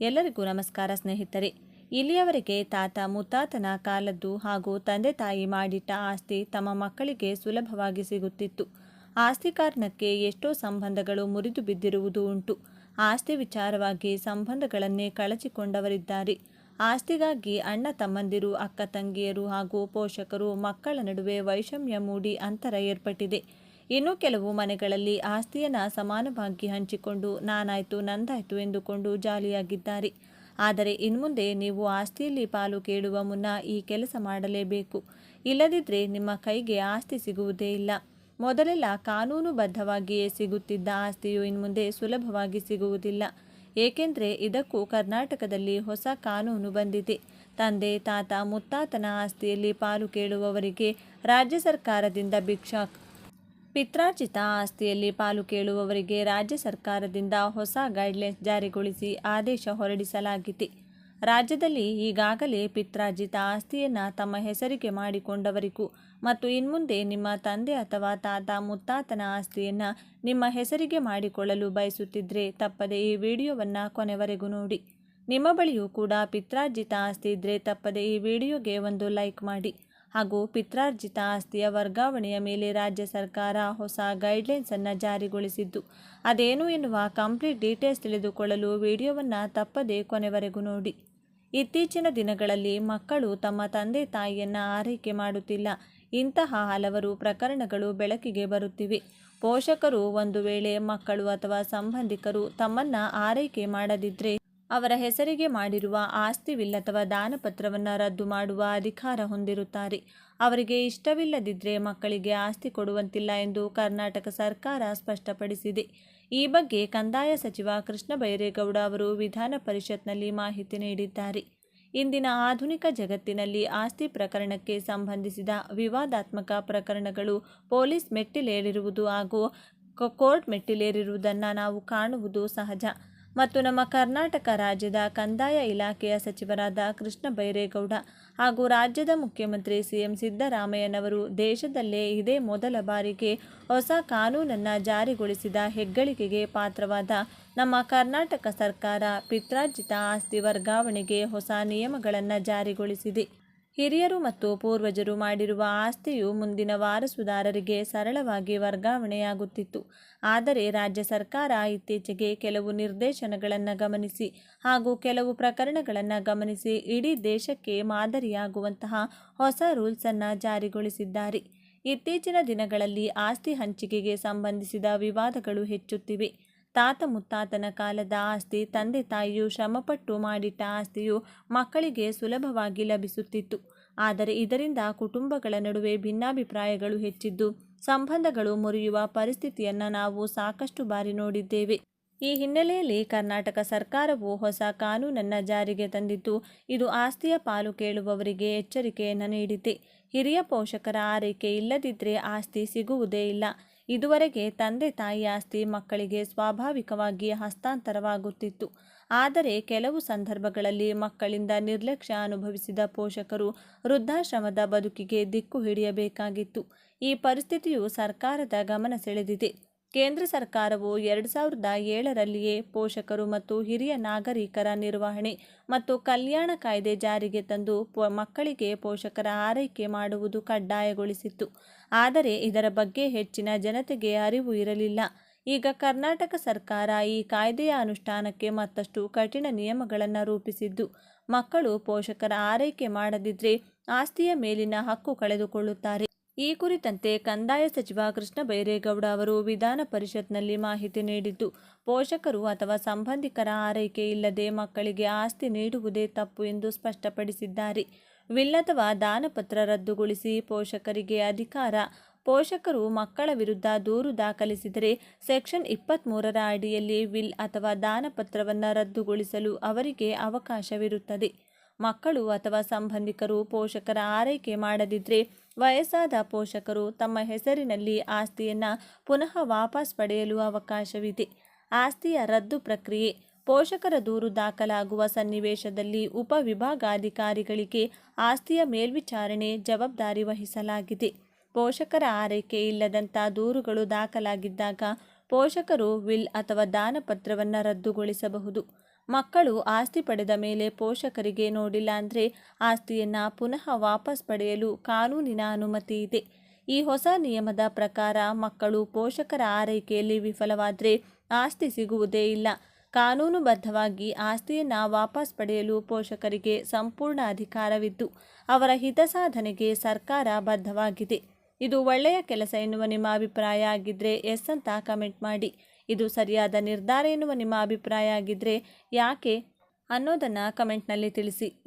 ಎಲ್ಲರಿಗೂ ನಮಸ್ಕಾರ ಸ್ನೇಹಿತರೆ. ಇಲ್ಲಿಯವರೆಗೆ ತಾತ ಮುತ್ತಾತನ ಕಾಲದ್ದು ಹಾಗೂ ತಂದೆ ತಾಯಿ ಮಾಡಿಟ್ಟ ಆಸ್ತಿ ತಮ್ಮ ಮಕ್ಕಳಿಗೆ ಸುಲಭವಾಗಿ ಸಿಗುತ್ತಿತ್ತು. ಆಸ್ತಿ ಕಾರಣಕ್ಕೆ ಎಷ್ಟೋ ಸಂಬಂಧಗಳು ಮುರಿದು ಬಿದ್ದಿರುವುದು ಉಂಟು. ಆಸ್ತಿ ವಿಚಾರವಾಗಿ ಸಂಬಂಧಗಳನ್ನೇ ಕಳಚಿಕೊಂಡವರಿದ್ದಾರೆ. ಆಸ್ತಿಗಾಗಿ ಅಣ್ಣ ತಮ್ಮಂದಿರು, ಅಕ್ಕ ತಂಗಿಯರು ಹಾಗೂ ಪೋಷಕರು ಮಕ್ಕಳ ನಡುವೆ ವೈಷಮ್ಯ ಮೂಡಿ ಅಂತರ ಏರ್ಪಟ್ಟಿದೆ. ಇನ್ನು ಕೆಲವು ಮನೆಗಳಲ್ಲಿ ಆಸ್ತಿಯನ್ನ ಸಮಾನವಾಗಿ ಹಂಚಿಕೊಂಡು ನಾನಾಯ್ತು, ನಂದಾಯ್ತು ಎಂದುಕೊಂಡು ಜಾಲಿಯಾಗಿದ್ದಾರೆ. ಆದರೆ ಇನ್ಮುಂದೆ ನೀವು ಆಸ್ತಿಯಲ್ಲಿ ಪಾಲು ಕೇಳುವ ಮುನ್ನ ಈ ಕೆಲಸ ಮಾಡಲೇಬೇಕು. ಇಲ್ಲದಿದ್ದರೆ ನಿಮ್ಮ ಕೈಗೆ ಆಸ್ತಿ ಸಿಗುವುದೇ ಇಲ್ಲ. ಮೊದಲೆಲ್ಲ ಕಾನೂನುಬದ್ಧವಾಗಿಯೇ ಸಿಗುತ್ತಿದ್ದ ಆಸ್ತಿಯು ಇನ್ಮುಂದೆ ಸುಲಭವಾಗಿ ಸಿಗುವುದಿಲ್ಲ. ಏಕೆಂದರೆ ಇದಕ್ಕೂ ಕರ್ನಾಟಕದಲ್ಲಿ ಹೊಸ ಕಾನೂನು ಬಂದಿದೆ. ತಂದೆ, ತಾತ, ಮುತ್ತಾತನ ಆಸ್ತಿಯಲ್ಲಿ ಪಾಲು ಕೇಳುವವರಿಗೆ ರಾಜ್ಯ ಸರ್ಕಾರದಿಂದ ಭಿಕ್ಷಾ ಪಿತ್ರಾರ್ಜಿತ ಆಸ್ತಿಯಲ್ಲಿ ಪಾಲು ಕೇಳುವವರಿಗೆ ರಾಜ್ಯ ಸರ್ಕಾರದಿಂದ ಹೊಸ ಗೈಡ್ಲೈನ್ಸ್ ಜಾರಿಗೊಳಿಸಿ ಆದೇಶ ಹೊರಡಿಸಲಾಗಿದೆ ರಾಜ್ಯದಲ್ಲಿ ಈಗಾಗಲೇ ಪಿತ್ರಾರ್ಜಿತ ಆಸ್ತಿಯನ್ನು ತಮ್ಮ ಹೆಸರಿಗೆ ಮಾಡಿಕೊಂಡವರಿಗೂ ಮತ್ತು ಇನ್ಮುಂದೆ ನಿಮ್ಮ ತಂದೆ ಅಥವಾ ತಾತ ಮುತ್ತಾತನ ಆಸ್ತಿಯನ್ನು ನಿಮ್ಮ ಹೆಸರಿಗೆ ಮಾಡಿಕೊಳ್ಳಲು ಬಯಸುತ್ತಿದ್ದರೆ ತಪ್ಪದೆ ಈ ವಿಡಿಯೋವನ್ನು ಕೊನೆವರೆಗೂ ನೋಡಿ. ನಿಮ್ಮ ಬಳಿಯೂ ಕೂಡ ಪಿತ್ರಾರ್ಜಿತ ಆಸ್ತಿ ಇದ್ದರೆ ತಪ್ಪದೆ ಈ ವಿಡಿಯೋಗೆ ಒಂದು ಲೈಕ್ ಮಾಡಿ. ಹಾಗೂ ಪಿತ್ರಾರ್ಜಿತ ಆಸ್ತಿಯ ವರ್ಗಾವಣೆಯ ಮೇಲೆ ರಾಜ್ಯ ಸರ್ಕಾರ ಹೊಸ ಗೈಡ್ಲೈನ್ಸ್ ಅನ್ನು ಜಾರಿಗೊಳಿಸಿದ್ದು, ಅದೇನು ಎನ್ನುವ ಕಂಪ್ಲೀಟ್ ಡೀಟೇಲ್ಸ್ ತಿಳಿದುಕೊಳ್ಳಲು ವಿಡಿಯೋವನ್ನು ತಪ್ಪದೇ ಕೊನೆವರೆಗೂ ನೋಡಿ. ಇತ್ತೀಚಿನ ದಿನಗಳಲ್ಲಿ ಮಕ್ಕಳು ತಮ್ಮ ತಂದೆ ತಾಯಿಯನ್ನು ಆರೈಕೆ ಮಾಡುತ್ತಿಲ್ಲ. ಇಂತಹ ಹಲವರು ಪ್ರಕರಣಗಳು ಬೆಳಕಿಗೆ ಬರುತ್ತಿವೆ. ಪೋಷಕರು ಒಂದು ವೇಳೆ ಮಕ್ಕಳು ಅಥವಾ ಸಂಬಂಧಿಕರು ತಮ್ಮನ್ನ ಆರೈಕೆ ಮಾಡದಿದ್ದರೆ ಅವರ ಹೆಸರಿಗೆ ಮಾಡಿರುವ ಆಸ್ತಿವಿಲ್ಲಥವಾ ದಾನಪತ್ರವನ್ನು ರದ್ದು ಮಾಡುವ ಅಧಿಕಾರ ಹೊಂದಿರುತ್ತಾರೆ. ಅವರಿಗೆ ಇಷ್ಟವಿಲ್ಲದಿದ್ದರೆ ಮಕ್ಕಳಿಗೆ ಆಸ್ತಿ ಕೊಡುವಂತಿಲ್ಲ ಎಂದು ಕರ್ನಾಟಕ ಸರ್ಕಾರ ಸ್ಪಷ್ಟಪಡಿಸಿದೆ. ಈ ಬಗ್ಗೆ ಕಂದಾಯ ಸಚಿವ ಕೃಷ್ಣ ಬೈರೇಗೌಡ ಅವರು ವಿಧಾನ ಪರಿಷತ್ನಲ್ಲಿ ಮಾಹಿತಿ ನೀಡಿದ್ದಾರೆ. ಇಂದಿನ ಆಧುನಿಕ ಜಗತ್ತಿನಲ್ಲಿ ಆಸ್ತಿ ಪ್ರಕರಣಕ್ಕೆ ಸಂಬಂಧಿಸಿದ ವಿವಾದಾತ್ಮಕ ಪ್ರಕರಣಗಳು ಪೊಲೀಸ್ ಮೆಟ್ಟಿಲೇರಿರುವುದು ಹಾಗೂ ಕೋರ್ಟ್ ಮೆಟ್ಟಿಲೇರಿರುವುದನ್ನು ನಾವು ಕಾಣುವುದು ಸಹಜ. ಮತ್ತು ನಮ್ಮ ಕರ್ನಾಟಕ ರಾಜ್ಯದ ಕಂದಾಯ ಇಲಾಖೆಯ ಸಚಿವರಾದ ಕೃಷ್ಣ ಬೈರೇಗೌಡ ಹಾಗೂ ರಾಜ್ಯದ ಮುಖ್ಯಮಂತ್ರಿ ಸಿಎಂ ಸಿದ್ದರಾಮಯ್ಯನವರು ದೇಶದಲ್ಲೇ ಇದೇ ಮೊದಲ ಬಾರಿಗೆ ಹೊಸ ಕಾನೂನನ್ನು ಜಾರಿಗೊಳಿಸಿದ ಹೆಗ್ಗಳಿಕೆಗೆ ಪಾತ್ರವಾದ ನಮ್ಮ ಕರ್ನಾಟಕ ಸರ್ಕಾರ ಪಿತ್ರಾರ್ಜಿತ ಆಸ್ತಿ ವರ್ಗಾವಣೆಗೆ ಹೊಸ ನಿಯಮಗಳನ್ನು ಜಾರಿಗೊಳಿಸಿದೆ. ಹಿರಿಯರು ಮತ್ತು ಪೂರ್ವಜರು ಮಾಡಿರುವ ಆಸ್ತಿಯು ಮುಂದಿನ ವಾರಸುದಾರರಿಗೆ ಸರಳವಾಗಿ ವರ್ಗಾವಣೆಯಾಗುತ್ತಿತ್ತು. ಆದರೆ ರಾಜ್ಯ ಸರ್ಕಾರ ಇತ್ತೀಚೆಗೆ ಕೆಲವು ನಿರ್ದೇಶನಗಳನ್ನು ಗಮನಿಸಿ ಹಾಗೂ ಕೆಲವು ಪ್ರಕರಣಗಳನ್ನು ಗಮನಿಸಿ ಇಡೀ ದೇಶಕ್ಕೆ ಮಾದರಿಯಾಗುವಂತಹ ಹೊಸ ರೂಲ್ಸನ್ನು ಜಾರಿಗೊಳಿಸಿದ್ದಾರೆ. ಇತ್ತೀಚಿನ ದಿನಗಳಲ್ಲಿ ಆಸ್ತಿ ಹಂಚಿಕೆಗೆ ಸಂಬಂಧಿಸಿದ ವಿವಾದಗಳು ಹೆಚ್ಚುತ್ತಿವೆ. ತಾತ ಮುತ್ತಾತನ ಕಾಲದ ಆಸ್ತಿ, ತಂದೆ ತಾಯಿಯು ಶ್ರಮಪಟ್ಟು ಮಾಡಿಟ್ಟ ಆಸ್ತಿಯು ಮಕ್ಕಳಿಗೆ ಸುಲಭವಾಗಿ ಲಭಿಸುತ್ತಿತ್ತು. ಆದರೆ ಇದರಿಂದ ಕುಟುಂಬಗಳ ನಡುವೆ ಭಿನ್ನಾಭಿಪ್ರಾಯಗಳು ಹೆಚ್ಚಿದ್ದು, ಸಂಬಂಧಗಳು ಮುರಿಯುವ ಪರಿಸ್ಥಿತಿಯನ್ನು ನಾವು ಸಾಕಷ್ಟು ಬಾರಿ ನೋಡಿದ್ದೇವೆ. ಈ ಹಿನ್ನೆಲೆಯಲ್ಲಿ ಕರ್ನಾಟಕ ಸರ್ಕಾರವು ಹೊಸ ಕಾನೂನನ್ನು ಜಾರಿಗೆ ತಂದಿದ್ದು, ಇದು ಆಸ್ತಿಯ ಪಾಲು ಕೇಳುವವರಿಗೆ ಎಚ್ಚರಿಕೆಯನ್ನು ನೀಡಿದೆ. ಹಿರಿಯ ಪೋಷಕರ ಆರೈಕೆ ಇಲ್ಲದಿದ್ದರೆ ಆಸ್ತಿ ಸಿಗುವುದೇ ಇಲ್ಲ. ಇದುವರೆಗೆ ತಂದೆ ತಾಯಿ ಆಸ್ತಿ ಮಕ್ಕಳಿಗೆ ಸ್ವಾಭಾವಿಕವಾಗಿ ಹಸ್ತಾಂತರವಾಗುತ್ತಿತ್ತು. ಆದರೆ ಕೆಲವು ಸಂದರ್ಭಗಳಲ್ಲಿ ಮಕ್ಕಳಿಂದ ನಿರ್ಲಕ್ಷ್ಯ ಅನುಭವಿಸಿದ ಪೋಷಕರು ವೃದ್ಧಾಶ್ರಮದ ಬದುಕಿಗೆ ದಿಕ್ಕು ಹಿಡಿಯಬೇಕಾಗಿತ್ತು. ಈ ಪರಿಸ್ಥಿತಿಯು ಸರ್ಕಾರದ ಗಮನ ಸೆಳೆದಿದೆ. ಕೇಂದ್ರ ಸರ್ಕಾರವು ಎರಡು ಸಾವಿರದ ಏಳರಲ್ಲಿಯೇ ಪೋಷಕರು ಮತ್ತು ಹಿರಿಯ ನಾಗರಿಕರ ನಿರ್ವಹಣೆ ಮತ್ತು ಕಲ್ಯಾಣ ಕಾಯ್ದೆ ಜಾರಿಗೆ ತಂದು ಮಕ್ಕಳಿಗೆ ಪೋಷಕರ ಆರೈಕೆ ಮಾಡುವುದು ಕಡ್ಡಾಯಗೊಳಿಸಿತ್ತು. ಆದರೆ ಇದರ ಬಗ್ಗೆ ಹೆಚ್ಚಿನ ಜನತೆಗೆ ಅರಿವು ಇರಲಿಲ್ಲ. ಈಗ ಕರ್ನಾಟಕ ಸರ್ಕಾರ ಈ ಕಾಯ್ದೆಯ ಅನುಷ್ಠಾನಕ್ಕೆ ಮತ್ತಷ್ಟು ಕಠಿಣ ನಿಯಮಗಳನ್ನು ರೂಪಿಸಿದ್ದು, ಮಕ್ಕಳು ಪೋಷಕರ ಆರೈಕೆ ಮಾಡದಿದ್ದರೆ ಆಸ್ತಿಯ ಮೇಲಿನ ಹಕ್ಕು ಕಳೆದುಕೊಳ್ಳುತ್ತಾರೆ. ಈ ಕುರಿತಂತೆ ಕಂದಾಯ ಸಚಿವ ಕೃಷ್ಣ ಬೈರೇಗೌಡ ಅವರು ವಿಧಾನ ಪರಿಷತ್ನಲ್ಲಿ ಮಾಹಿತಿ ನೀಡಿದ್ದು, ಪೋಷಕರು ಅಥವಾ ಸಂಬಂಧಿಕರ ಆರೈಕೆ ಇಲ್ಲದೆ ಮಕ್ಕಳಿಗೆ ಆಸ್ತಿ ನೀಡುವುದೇ ತಪ್ಪು ಎಂದು ಸ್ಪಷ್ಟಪಡಿಸಿದ್ದಾರೆ. ಅಥವಾ ದಾನಪತ್ರ ರದ್ದುಗೊಳಿಸಿ ಪೋಷಕರಿಗೆ ಅಧಿಕಾರ, ಪೋಷಕರು ಮಕ್ಕಳ ವಿರುದ್ಧ ದೂರು ದಾಖಲಿಸಿದರೆ ಸೆಕ್ಷನ್ ಇಪ್ಪತ್ತ್ಮೂರರ ಅಡಿಯಲ್ಲಿ ವಿಲ್ ಅಥವಾ ದಾನಪತ್ರವನ್ನು ರದ್ದುಗೊಳಿಸಲು ಅವರಿಗೆ ಅವಕಾಶವಿರುತ್ತದೆ. ಮಕ್ಕಳು ಅಥವಾ ಸಂಬಂಧಿಕರು ಪೋಷಕರ ಆರೈಕೆ ಮಾಡದಿದ್ದರೆ ವಯಸ್ಸಾದ ಪೋಷಕರು ತಮ್ಮ ಹೆಸರಿನಲ್ಲಿ ಆಸ್ತಿಯನ್ನು ಪುನಃ ವಾಪಸ್ ಪಡೆಯಲು ಅವಕಾಶವಿದೆ. ಆಸ್ತಿಯ ರದ್ದು ಪ್ರಕ್ರಿಯೆ, ಪೋಷಕರ ದೂರು ದಾಖಲಾಗುವ ಸನ್ನಿವೇಶದಲ್ಲಿ ಉಪವಿಭಾಗಾಧಿಕಾರಿಗಳಿಗೆ ಆಸ್ತಿಯ ಮೇಲ್ವಿಚಾರಣೆ ಜವಾಬ್ದಾರಿ ವಹಿಸಲಾಗಿದೆ. ಪೋಷಕರ ಆರೈಕೆ ಇಲ್ಲದಂಥ ದೂರುಗಳು ದಾಖಲಾಗಿದ್ದಾಗ ಪೋಷಕರು ವಿಲ್ ಅಥವಾ ದಾನಪತ್ರವನ್ನು ರದ್ದುಗೊಳಿಸಬಹುದು. ಮಕ್ಕಳು ಆಸ್ತಿ ಪಡೆದ ಮೇಲೆ ಪೋಷಕರಿಗೆ ನೋಡಿಲ್ಲ ಅಂದರೆ ಆಸ್ತಿಯನ್ನು ಪುನಃ ವಾಪಸ್ ಪಡೆಯಲು ಕಾನೂನಿನ ಅನುಮತಿ ಇದೆ. ಈ ಹೊಸ ನಿಯಮದ ಪ್ರಕಾರ ಮಕ್ಕಳು ಪೋಷಕರ ಆರೈಕೆಯಲ್ಲಿ ವಿಫಲವಾದರೆ ಆಸ್ತಿ ಸಿಗುವುದೇ ಇಲ್ಲ. ಕಾನೂನುಬದ್ಧವಾಗಿ ಆಸ್ತಿಯನ್ನು ವಾಪಸ್ ಪಡೆಯಲು ಪೋಷಕರಿಗೆ ಸಂಪೂರ್ಣ ಅಧಿಕಾರವಿದ್ದು, ಅವರ ಹಿತಸಾಧನೆಗೆ ಸರ್ಕಾರ ಬದ್ಧವಾಗಿದೆ. ಇದು ಒಳ್ಳೆಯ ಕೆಲಸ ಎನ್ನುವ ನಿಮ್ಮ ಅಭಿಪ್ರಾಯ ಆಗಿದ್ದರೆ ಎಸ್ ಅಂತ ಕಮೆಂಟ್ ಮಾಡಿ. ಇದು ಸರಿಯಾದ ನಿರ್ಧಾರ ಎನ್ನುವ ನಿಮ್ಮ ಅಭಿಪ್ರಾಯ ಆಗಿದ್ದರೆ ಯಾಕೆ ಅನ್ನೋದನ್ನು ಕಮೆಂಟ್ನಲ್ಲಿ ತಿಳಿಸಿ.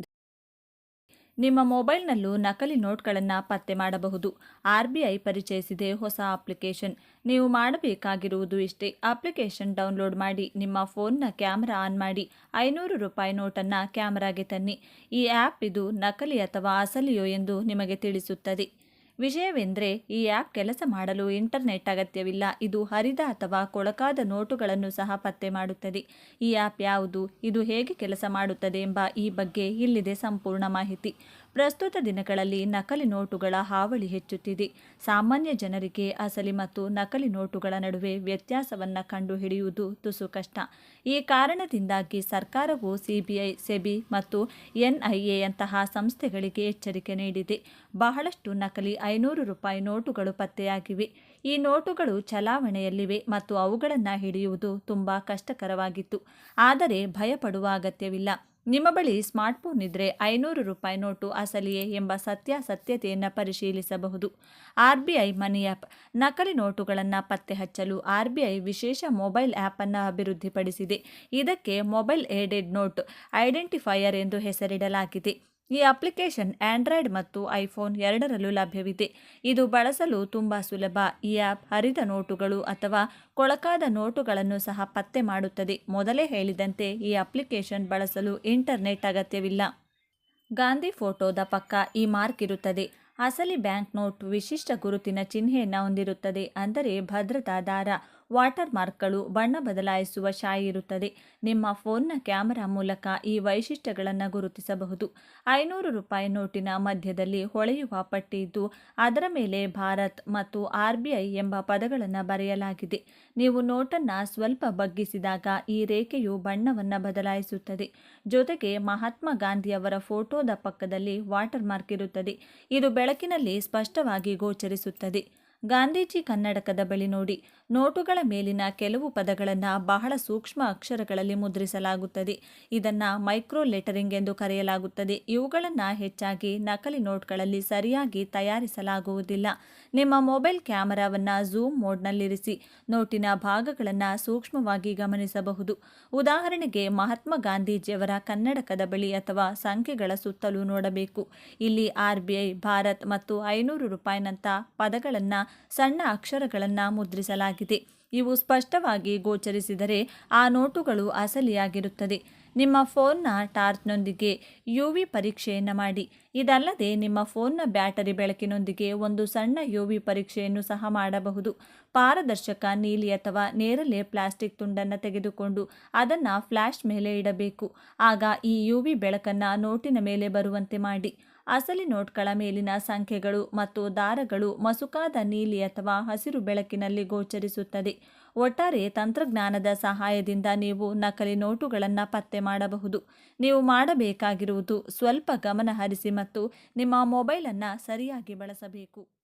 ನಿಮ್ಮ ಮೊಬೈಲ್ನಲ್ಲೂ ನಕಲಿ ನೋಟ್ಗಳನ್ನು ಪತ್ತೆ ಮಾಡಬಹುದು. ಆರ್ ಬಿ ಐ ಪರಿಚಯಿಸಿದೆ ಹೊಸ ಅಪ್ಲಿಕೇಶನ್. ನೀವು ಮಾಡಬೇಕಾಗಿರುವುದು ಇಷ್ಟೇ. ಅಪ್ಲಿಕೇಶನ್ ಡೌನ್ಲೋಡ್ ಮಾಡಿ, ನಿಮ್ಮ ಫೋನ್ನ ಕ್ಯಾಮ್ರಾ ಆನ್ ಮಾಡಿ, ಐನೂರು ರೂಪಾಯಿ ನೋಟನ್ನು ಕ್ಯಾಮ್ರಾಗೆ ತನ್ನಿ. ಈ ಆ್ಯಪ್ ಇದು ನಕಲಿ ಅಥವಾ ಅಸಲಿಯೋ ಎಂದು ನಿಮಗೆ ತಿಳಿಸುತ್ತದೆ. ವಿಷಯವೆಂದರೆ, ಈ ಆ್ಯಪ್ ಕೆಲಸ ಮಾಡಲು ಇಂಟರ್ನೆಟ್ ಅಗತ್ಯವಿಲ್ಲ. ಇದು ಹರಿದ ಅಥವಾ ಕೊಳಕಾದ ನೋಟುಗಳನ್ನು ಸಹ ಪತ್ತೆ ಮಾಡುತ್ತದೆ. ಈ ಆ್ಯಪ್ ಯಾವುದು, ಇದು ಹೇಗೆ ಕೆಲಸ ಮಾಡುತ್ತದೆ ಎಂಬ ಈ ಬಗ್ಗೆ ಇಲ್ಲಿದೆ ಸಂಪೂರ್ಣ ಮಾಹಿತಿ. ಪ್ರಸ್ತುತ ದಿನಗಳಲ್ಲಿ ನಕಲಿ ನೋಟುಗಳ ಹಾವಳಿ ಹೆಚ್ಚುತ್ತಿದೆ. ಸಾಮಾನ್ಯ ಜನರಿಗೆ ಅಸಲಿ ಮತ್ತು ನಕಲಿ ನೋಟುಗಳ ನಡುವೆ ವ್ಯತ್ಯಾಸವನ್ನು ಕಂಡುಹಿಡಿಯುವುದು ತುಸು ಕಷ್ಟ. ಈ ಕಾರಣದಿಂದಾಗಿ ಸರ್ಕಾರವು ಸಿಬಿಐ, ಸೆಬಿ ಮತ್ತು ಎನ್ಐಎಯಂತಹ ಸಂಸ್ಥೆಗಳಿಗೆ ಎಚ್ಚರಿಕೆ ನೀಡಿದೆ. ಬಹಳಷ್ಟು ನಕಲಿ ಐನೂರು ರೂಪಾಯಿ ನೋಟುಗಳು ಪತ್ತೆಯಾಗಿವೆ. ಈ ನೋಟುಗಳು ಚಲಾವಣೆಯಲ್ಲಿವೆ ಮತ್ತು ಅವುಗಳನ್ನು ಹಿಡಿಯುವುದು ತುಂಬ ಕಷ್ಟಕರವಾಗಿತ್ತು. ಆದರೆ ಭಯಪಡುವ ಅಗತ್ಯವಿಲ್ಲ. ನಿಮ್ಮ ಬಳಿ ಸ್ಮಾರ್ಟ್ಫೋನ್ ಇದ್ದರೆ ಐನೂರು ರೂಪಾಯಿ ನೋಟು ಅಸಲಿಯೇ ಎಂಬ ಸತ್ಯಾಸತ್ಯತೆಯನ್ನು ಪರಿಶೀಲಿಸಬಹುದು. R B I money app ನಕಲಿ ನೋಟುಗಳನ್ನು ಪತ್ತೆ ಹಚ್ಚಲು ಆರ್ ಬಿ ಐ ವಿಶೇಷ ಮೊಬೈಲ್ ಆ್ಯಪನ್ನು ಅಭಿವೃದ್ಧಿಪಡಿಸಿದೆ. ಇದಕ್ಕೆ ಮೊಬೈಲ್ ಏಡೆಡ್ ನೋಟ್ ಐಡೆಂಟಿಫೈಯರ್ ಎಂದು ಹೆಸರಿಡಲಾಗಿದೆ. ಈ ಅಪ್ಲಿಕೇಶನ್ ಆಂಡ್ರಾಯ್ಡ್ ಮತ್ತು ಐಫೋನ್ ಎರಡರಲ್ಲೂ ಲಭ್ಯವಿದೆ. ಇದು ಬಳಸಲು ತುಂಬ ಸುಲಭ. ಈ ಆ್ಯಪ್ ಹರಿದ ನೋಟುಗಳು ಅಥವಾ ಕೊಳಕಾದ ನೋಟುಗಳನ್ನು ಸಹ ಪತ್ತೆ ಮಾಡುತ್ತದೆ. ಮೊದಲೇ ಹೇಳಿದಂತೆ ಈ ಅಪ್ಲಿಕೇಶನ್ ಬಳಸಲು ಇಂಟರ್ನೆಟ್ ಅಗತ್ಯವಿಲ್ಲ. ಗಾಂಧಿ ಫೋಟೋದ ಪಕ್ಕ ಈ ಮಾರ್ಕ್ ಇರುತ್ತದೆ. ಅಸಲಿ ಬ್ಯಾಂಕ್ ನೋಟ್ ವಿಶಿಷ್ಟ ಗುರುತಿನ ಚಿಹ್ನೆಯನ್ನು ಹೊಂದಿರುತ್ತದೆ. ಅಂದರೆ ಭದ್ರತಾ ದಾರ. ವಾಟರ್ ಮಾರ್ಕ್ಗಳು ಬಣ್ಣ ಬದಲಾಯಿಸುವ ಶಾಯಿ ಇರುತ್ತದೆ. ನಿಮ್ಮ ಫೋನ್ನ ಕ್ಯಾಮೆರಾ ಮೂಲಕ ಈ ವೈಶಿಷ್ಟ್ಯಗಳನ್ನು ಗುರುತಿಸಬಹುದು. ಐನೂರು ರೂಪಾಯಿ ನೋಟಿನ ಮಧ್ಯದಲ್ಲಿ ಹೊಳೆಯುವ ಪಟ್ಟಿ ಇದ್ದು, ಅದರ ಮೇಲೆ ಭಾರತ್ ಮತ್ತು ಆರ್ ಬಿ ಐ ಎಂಬ ಪದಗಳನ್ನು ಬರೆಯಲಾಗಿದೆ. ನೀವು ನೋಟನ್ನು ಸ್ವಲ್ಪ ಬಗ್ಗಿಸಿದಾಗ ಈ ರೇಖೆಯು ಬಣ್ಣವನ್ನು ಬದಲಾಯಿಸುತ್ತದೆ. ಜೊತೆಗೆ ಮಹಾತ್ಮ ಗಾಂಧಿಯವರ ಫೋಟೋದ ಪಕ್ಕದಲ್ಲಿ ವಾಟರ್ ಮಾರ್ಕ್ ಇರುತ್ತದೆ. ಇದು ಬೆಳಕಿನಲ್ಲಿ ಸ್ಪಷ್ಟವಾಗಿ ಗೋಚರಿಸುತ್ತದೆ. ಗಾಂಧೀಜಿ ಕನ್ನಡಕದ ಬಳಿ ನೋಡಿ. ನೋಟುಗಳ ಮೇಲಿನ ಕೆಲವು ಪದಗಳನ್ನು ಬಹಳ ಸೂಕ್ಷ್ಮ ಅಕ್ಷರಗಳಲ್ಲಿ ಮುದ್ರಿಸಲಾಗುತ್ತದೆ. ಇದನ್ನು ಮೈಕ್ರೋ ಲೆಟರಿಂಗ್ ಎಂದು ಕರೆಯಲಾಗುತ್ತದೆ. ಇವುಗಳನ್ನು ಹೆಚ್ಚಾಗಿ ನಕಲಿ ನೋಟ್ಗಳಲ್ಲಿ ಸರಿಯಾಗಿ ತಯಾರಿಸಲಾಗುವುದಿಲ್ಲ. ನಿಮ್ಮ ಮೊಬೈಲ್ ಕ್ಯಾಮರಾವನ್ನು ಝೂಮ್ ಮೋಡ್ನಲ್ಲಿರಿಸಿ, ನೋಟಿನ ಭಾಗಗಳನ್ನು ಸೂಕ್ಷ್ಮವಾಗಿ ಗಮನಿಸಬಹುದು. ಉದಾಹರಣೆಗೆ ಮಹಾತ್ಮ ಗಾಂಧೀಜಿಯವರ ಕನ್ನಡಕದ ಬಳಿ ಅಥವಾ ಸಂಖ್ಯೆಗಳ ಸುತ್ತಲೂ ನೋಡಬೇಕು. ಇಲ್ಲಿ ಆರ್ ಬಿ ಐ, ಭಾರತ್ ಮತ್ತು ಐನೂರು ರೂಪಾಯಿನಂಥ ಪದಗಳನ್ನು ಸಣ್ಣ ಅಕ್ಷರಗಳನ್ನು ಮುದ್ರಿಸಲಾಗಿದೆ. ಇವು ಸ್ಪಷ್ಟವಾಗಿ ಗೋಚರಿಸಿದರೆ ಆ ನೋಟುಗಳು ಅಸಲಿಯಾಗಿರುತ್ತದೆ. ನಿಮ್ಮ ಫೋನ್ನ ಟಾರ್ಚ್ನೊಂದಿಗೆ ಯು ವಿ ಪರೀಕ್ಷೆಯನ್ನು ಮಾಡಿ. ಇದಲ್ಲದೆ ನಿಮ್ಮ ಫೋನ್ನ ಬ್ಯಾಟರಿ ಬೆಳಕಿನೊಂದಿಗೆ ಒಂದು ಸಣ್ಣ ಯು ವಿ ಪರೀಕ್ಷೆಯನ್ನು ಸಹ ಮಾಡಬಹುದು. ಪಾರದರ್ಶಕ ನೀಲಿ ಅಥವಾ ನೇರಳೆ ಪ್ಲಾಸ್ಟಿಕ್ ತುಂಡನ್ನು ತೆಗೆದುಕೊಂಡು ಅದನ್ನು ಫ್ಲ್ಯಾಶ್ ಮೇಲೆ ಇಡಬೇಕು. ಆಗ ಈ ಯು ವಿ ಬೆಳಕನ್ನು ನೋಟಿನ ಮೇಲೆ ಬರುವಂತೆ ಮಾಡಿ. ಅಸಲಿ ನೋಟ್ಗಳ ಮೇಲಿನ ಸಂಖ್ಯೆಗಳು ಮತ್ತು ದಾರಗಳು ಮಸುಕಾದ ನೀಲಿ ಅಥವಾ ಹಸಿರು ಬೆಳಕಿನಲ್ಲಿ ಗೋಚರಿಸುತ್ತದೆ. ಒಟ್ಟಾರೆ ತಂತ್ರಜ್ಞಾನದ ಸಹಾಯದಿಂದ ನೀವು ನಕಲಿ ನೋಟುಗಳನ್ನು ಪತ್ತೆ ಮಾಡಬಹುದು. ನೀವು ಮಾಡಬೇಕಾಗಿರುವುದು ಸ್ವಲ್ಪ ಗಮನಹರಿಸಿ ಮತ್ತು ನಿಮ್ಮ ಮೊಬೈಲನ್ನು ಸರಿಯಾಗಿ ಬಳಸಬೇಕು.